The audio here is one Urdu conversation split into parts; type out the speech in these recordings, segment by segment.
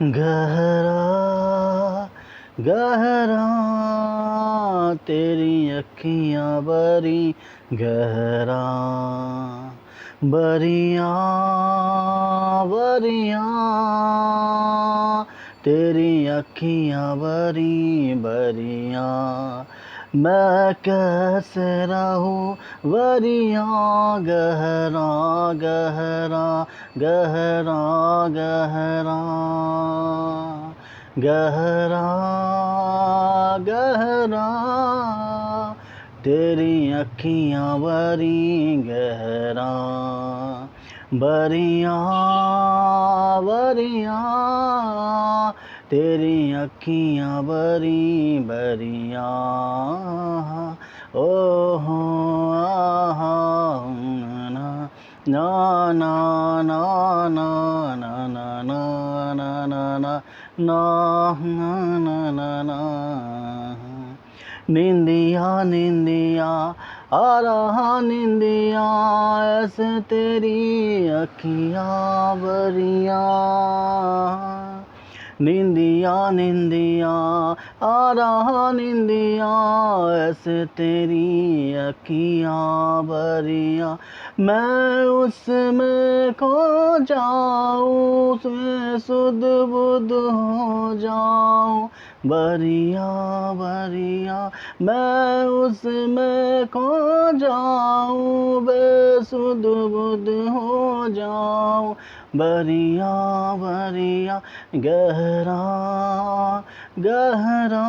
گہرا گہرا تیری اکھیاں بری گہرا بریاں بریاں تیری اکھیاں بری بریاں میں کیسے ہوں وریاں گہرا گہرا گہرا گہرا گہرا گہرا تیری اکھیاں وری گہرا بریاں بریاں تیری اکھیاں بری بری آہا او ہو آہا نا نا نا نا نا نا نا نا نا نا نا نا نا نا نا نا نندیا نندیا آ رہا نندیا ایسے تیری اکھیاں بریاں نندیا نندیا آ رہا نندیا ایسے تیری اکیاں بریاں۔ میں اس میں کو جاؤں میں سد بد ہو جاؤں۔ بریا بریا میں اس میں کو جاؤں؟ بے سد بدھ ہو جاؤں۔ بریا بریا گہرا گہرا،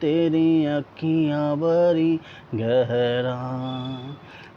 تیری اکھیاں بری گہرا۔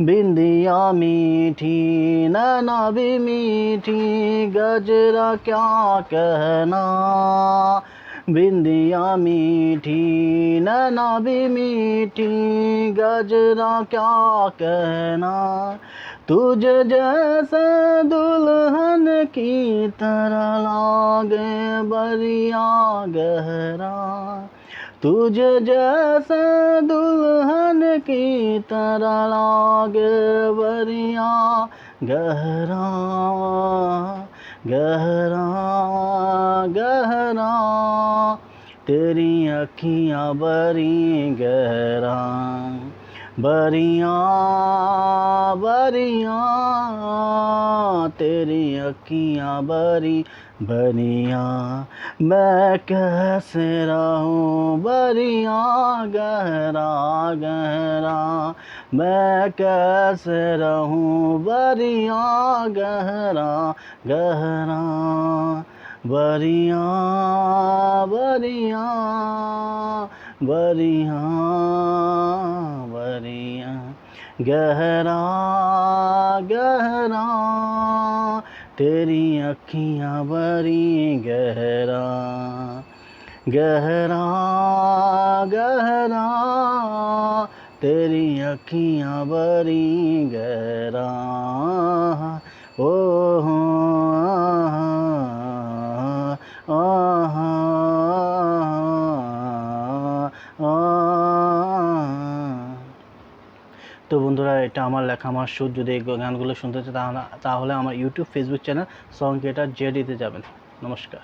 بندیاں میٹھی ننا بھی میٹھی، گجرا کیا کہنا؟ بندیاں میٹھی ننا بھی میٹھی، گجرا کیا کہنا؟ تجھے جیسے دلہن کی طرح لاگے، بریا گہرا تجھ جیسا دلہن کی طرح لاگ بریاں گہرا گہرا گہرا تیری اکھیاں بری گہرا بریاں بریاں تیری اکیاں بری بریاں میں کیسے رہوں بریاں گہرا گہرا میں کیسے رہوں بریاں گہرا گہرا بریاں بریاں بریاں گہرا گہرا، تیری اکھیاں بری گہرا۔ گہرا گہرا، تیری اکھیاں بری گہرا۔ او ہاں آہا۔ এটা আমার লেখা, আমার সুর, যদি এই গানগুলো শুনতে চান তাহলে আমার YouTube Facebook channel song creator জেডিতে যাবেন। নমস্কার।